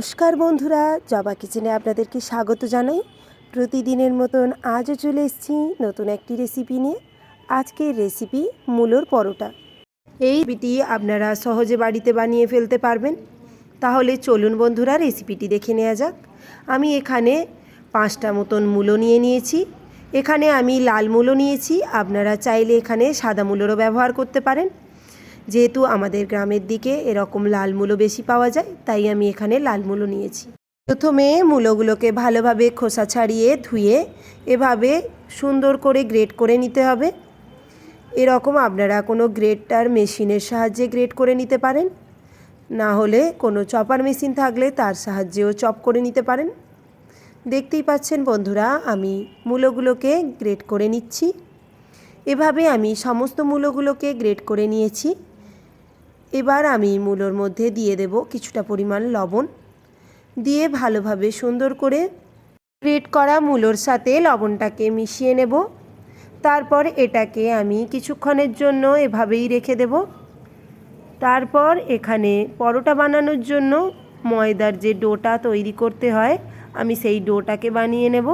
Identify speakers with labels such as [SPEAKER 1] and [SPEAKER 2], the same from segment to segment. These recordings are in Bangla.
[SPEAKER 1] নমস্কার বন্ধুরা, জবা কিচেনে আপনাদেরকে স্বাগত জানাই। প্রতিদিনের মতন আজও চলে এসেছি নতুন একটি রেসিপি নিয়ে। আজকের রেসিপি মূলোর পরোটা। এই রেসিপিটি আপনারা সহজে বাড়িতে বানিয়ে ফেলতে পারবেন। তাহলে চলুন বন্ধুরা রেসিপিটি দেখে নেওয়া যাক। আমি এখানে পাঁচটা মতন মূলো নিয়ে নিয়েছি। এখানে আমি লাল মূলো নিয়েছি। আপনারা চাইলে এখানে সাদা মূলোরও ব্যবহার করতে পারেন। যেহেতু আমাদের গ্রামের দিকে এরকম লাল মূলো বেশি পাওয়া যায়, তাই আমি এখানে লাল মূলো নিয়েছি। প্রথমে মূলোগুলোকে ভালোভাবে খোসা ছাড়িয়ে ধুয়ে এভাবে সুন্দর করে গ্রেট করে নিতে হবে। এরকম আপনারা কোনো গ্রেটার মেশিনের সাহায্যে গ্রেট করে নিতে পারেন। না হলে কোনো চপার মেশিন থাকলে তার সাহায্যেও চপ করে নিতে পারেন। দেখতেই পাচ্ছেন বন্ধুরা, আমি মূলোগুলোকে গ্রেট করে নিচ্ছি। এভাবে আমি সমস্ত মূলোগুলোকে গ্রেট করে নিয়েছি। এবার আমি মূলোর মধ্যে দিয়ে দেব কিছুটা পরিমাণ লবণ। দিয়ে ভালোভাবে সুন্দর করে গ্রেট করা মূলোর সাথে লবণটাকে মিশিয়ে নেব। তারপর এটাকে আমি কিছুক্ষণের জন্য এভাবেই রেখে দেব। তারপর এখানে পরোটা বানানোর জন্য ময়দার যে ডোটা তৈরি করতে হয়, আমি সেই ডোটাকে বানিয়ে নেব।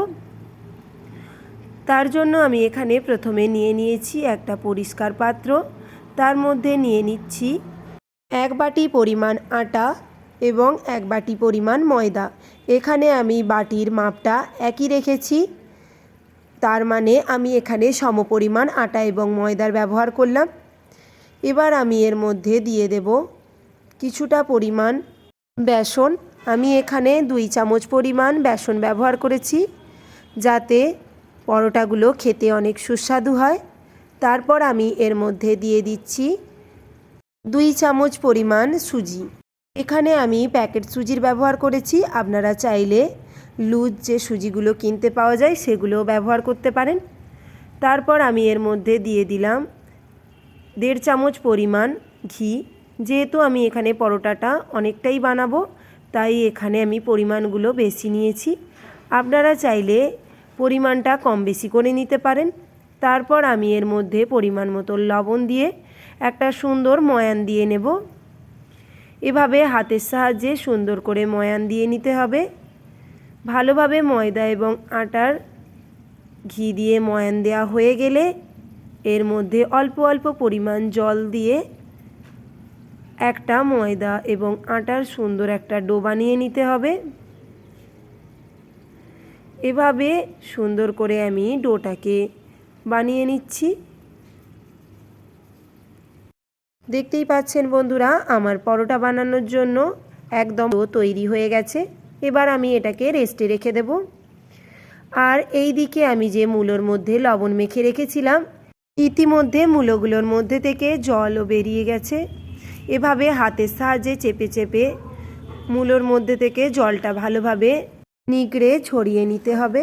[SPEAKER 1] তার জন্য আমি এখানে প্রথমে নিয়ে নিয়েছি একটা পরিষ্কার পাত্র। তার মধ্যে নিয়ে নিচ্ছি এক বাটি পরিমাণ আটা এবং এক বাটি পরিমাণ ময়দা। এখানে আমি বাটির মাপটা একই রেখেছি। তার মানে আমি এখানে সমপরিমাণ আটা এবং ময়দার ব্যবহার করলাম। এবার আমি এর মধ্যে দিয়ে দেব কিছুটা পরিমাণ বেসন। আমি এখানে দুই চামচ পরিমাণ বেসন ব্যবহার করেছি যাতে পরোটাগুলো খেতে অনেক সুস্বাদু হয়। তারপর আমি এর মধ্যে দিয়ে দিচ্ছি দুই চামচ পরিমাণ সুজি। এখানে আমি প্যাকেট সুজির ব্যবহার করেছি। আপনারা চাইলে লুজ যে সুজিগুলো কিনতে পাওয়া যায়, সেগুলোও ব্যবহার করতে পারেন। তারপর আমি এর মধ্যে দিয়ে দিলাম দেড় চামচ পরিমাণ ঘি। যেহেতু আমি এখানে পরোটাটা অনেকটাই বানাবো, তাই এখানে আমি পরিমাণগুলো বেশি নিয়েছি। আপনারা চাইলে পরিমাণটা কম বেশি করে নিতে পারেন। তারপর আমি এর মধ্যে পরিমাণ মতো লবণ দিয়ে একটা সুন্দর ময়ান দিয়ে নেব। এভাবে হাতের সাহায্যে সুন্দর করে ময়ান দিয়ে নিতে হবে। ভালোভাবে ময়দা এবং আটার ঘি দিয়ে ময়ান দেওয়া হয়ে গেলে এর মধ্যে অল্প অল্প পরিমাণ জল দিয়ে একটা ময়দা এবং আটার সুন্দর একটা ডো বানিয়ে নিতে হবে। এভাবে সুন্দর করে আমি ডোটাকে বানিয়ে নিচ্ছি। দেখতেই পাচ্ছেন বন্ধুরা, আমার পরোটা বানানোর জন্য একদম তৈরি হয়ে গেছে। এবার আমি এটাকে রেস্টে রেখে দেব। আর এই দিকে আমি যে মূলোর মধ্যে লবণ মেখে রেখেছিলাম, ইতিমধ্যে মূলোগুলোর মধ্যে থেকে জলও বেরিয়ে গেছে। এভাবে হাতের সাহায্যে চেপে চেপে মূলোর মধ্যে থেকে জলটা ভালোভাবে নিগড়ে ছড়িয়ে নিতে হবে।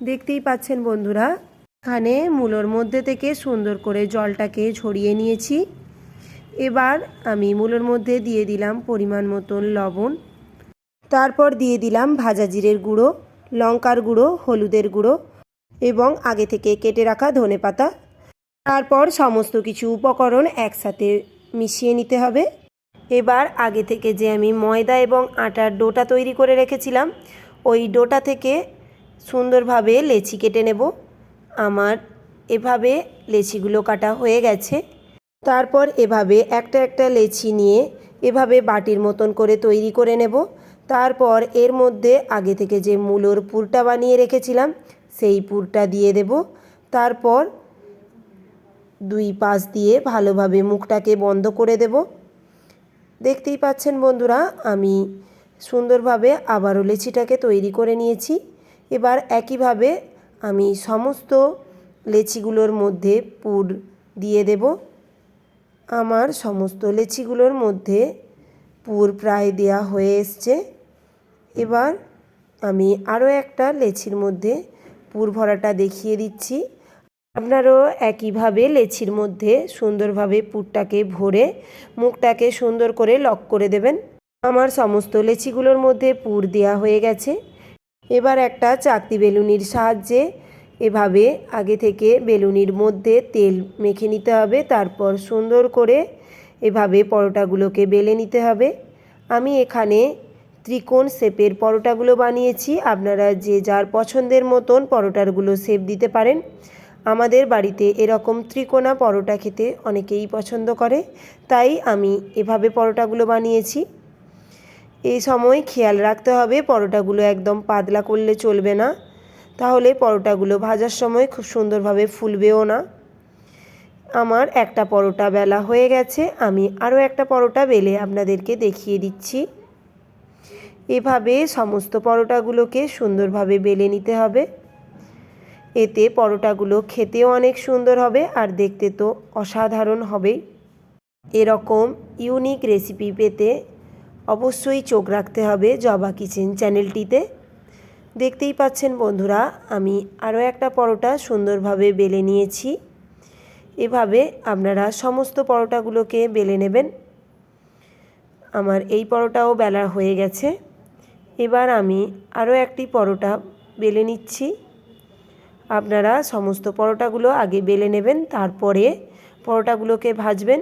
[SPEAKER 1] দেখতেই পাচ্ছেন বন্ধুরা, এখানে মূলোর মধ্যে থেকে সুন্দর করে জলটাকে ছড়িয়ে নিয়েছি। এবার আমি মূলোর মধ্যে দিয়ে দিলাম পরিমাণ মতন লবণ। তারপর দিয়ে দিলাম ভাজা জিরের গুঁড়ো, লঙ্কার গুঁড়ো, হলুদের গুঁড়ো এবং আগে থেকে কেটে রাখা ধনে পাতা। তারপর সমস্ত কিছু উপকরণ একসাথে মিশিয়ে নিতে হবে। এবার আগে থেকে যে আমি ময়দা এবং আটার ডোটা তৈরি করে রেখেছিলাম, ওই ডোটা থেকে সুন্দরভাবে লেচি কেটে নেব। আমার এভাবে লেচিগুলো কাটা হয়ে গেছে। তারপর এভাবে একটা একটা লেচি নিয়ে এভাবে বাটির মতন করে তৈরি করে নেব। তারপর এর মধ্যে আগে থেকে যে মূলোর পুরটা বানিয়ে রেখেছিলাম, সেই পুরটা দিয়ে দেব। তারপর দুই পাশ দিয়ে ভালোভাবে মুখটাকে বন্ধ করে দেব। দেখতেই পাচ্ছেন বন্ধুরা, আমি সুন্দরভাবে আবারও লেচিটাকে তৈরি করে নিয়েছি। এবার একইভাবে আমি সমস্ত লেচিগুলোর মধ্যে পুর দিয়ে দেব। আমার সমস্ত লেচিগুলোর মধ্যে পুর প্রায় দেয়া হয়ে এসছে। এবার আমি আরও একটা লেচির মধ্যে পুর ভরাটা দেখিয়ে দিচ্ছি। আপনারও একইভাবে লেচির মধ্যে সুন্দরভাবে পুরটাকে ভরে মুখটাকে সুন্দর করে লক করে দেবেন। আমার সমস্ত লেচিগুলোর মধ্যে পুর দেওয়া হয়ে গেছে। এবার একটা চাকতি বেলুনির সাহায্যে এভাবে আগে থেকে বেলুনির মধ্যে তেল মেখে নিতে হবে, তারপর সুন্দর করে এভাবে পরোটাগুলোকে বেলে নিতে হবে। আমি এখানে ত্রিকোণ শেপের পরোটাগুলো বানিয়েছি, আপনারা যে যার পছন্দের মতন পরোটারগুলো শেপ দিতে পারেন। আমাদের বাড়িতে এরকম ত্রিকোণা পরোটা খেতে অনেকেই পছন্দ করে, তাই আমি এভাবে পরোটাগুলো বানিয়েছি। এই সময় খেয়াল রাখতে হবে, পরোটাগুলো একদম পাতলা করলে চলবে না। তাহলে পরোটাগুলো ভাজার সময় খুব সুন্দরভাবে ফুলবেও না। আমার একটা পরোটা বেলা হয়ে গেছে, আমি আরও একটা পরোটা বেলে আপনাদেরকে দেখিয়ে দিচ্ছি। এভাবে সমস্ত পরোটাগুলোকে সুন্দরভাবে বেলে নিতে হবে। এতে পরোটাগুলো খেতেও অনেক সুন্দর হবে আর দেখতে তো অসাধারণ হবে। এরকম ইউনিক রেসিপি পেতে অবশ্যই চোখ রাখতে হবে জবা কিচেন চ্যানেলটিতে। দেখতেই পাচ্ছেন বন্ধুরা, আমি আরও একটা পরোটা সুন্দরভাবে বেলে নিয়েছি। এভাবে আপনারা সমস্ত পরোটাগুলোকে বেলে নেবেন। আমার এই পরোটাও বেলা হয়ে গেছে। এবার আমি আরও একটি পরোটা বেলে নিচ্ছি। আপনারা সমস্ত পরোটাগুলো আগে বেলে নেবেন, তারপরে পরোটাগুলোকে ভাজবেন।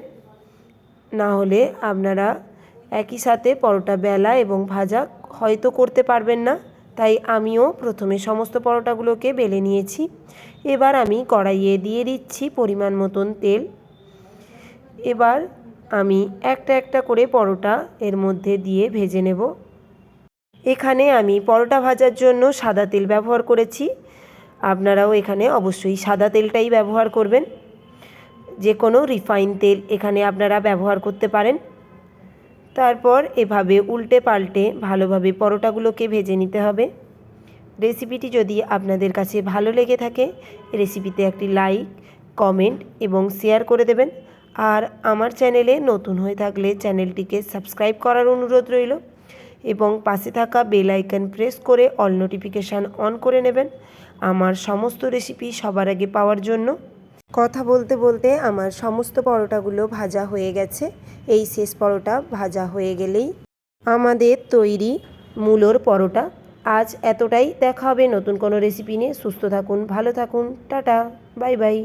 [SPEAKER 1] না হলে আপনারা একই সাথে পরোটা বেলা এবং ভাজা হয়তো করতে পারবেন না। তাই আমিও প্রথমে সমস্ত পরোটাগুলোকে বেলে নিয়েছি। এবার আমি কড়াইয়ে দিয়ে দিচ্ছি পরিমাণ মতন তেল। এবার আমি একটা একটা করে পরোটা এর মধ্যে দিয়ে ভেজে নেব। এখানে আমি পরোটা ভাজার জন্য সাদা তেল ব্যবহার করেছি। আপনারাও এখানে অবশ্যই সাদা তেলটাই ব্যবহার করবেন। যে কোনো রিফাইন তেল এখানে আপনারা ব্যবহার করতে পারেন। তারপর এভাবে উল্টে পাল্টে ভালোভাবে পরোটাগুলোকে ভেজে নিতে হবে। রেসিপিটি যদি আপনাদের কাছে ভালো লেগে থাকে, রেসিপিতে একটি লাইক, কমেন্ট এবং শেয়ার করে দেবেন। আর আমার চ্যানেলে নতুন হয়ে থাকলে চ্যানেলটিকে সাবস্ক্রাইব করার অনুরোধ রইল এবং পাশে থাকা বেল আইকন প্রেস করে অল নোটিফিকেশান অন করে নেবেন। আমার সমস্ত রেসিপি সবার আগে পাওয়ার জন্য কথা বলতে বলতে আমার সমস্ত পরোটাগুলো ভাজা হয়ে গেছে। এই শেষ পরোটা ভাজা হয়ে গেলেই আমাদের তৈরি মূলোর পরোটা। আজ এতটাই। দেখা হবে নতুন কোনো রেসিপি নিয়ে। সুস্থ থাকুন, ভালো থাকুন। টাটা। Bye bye.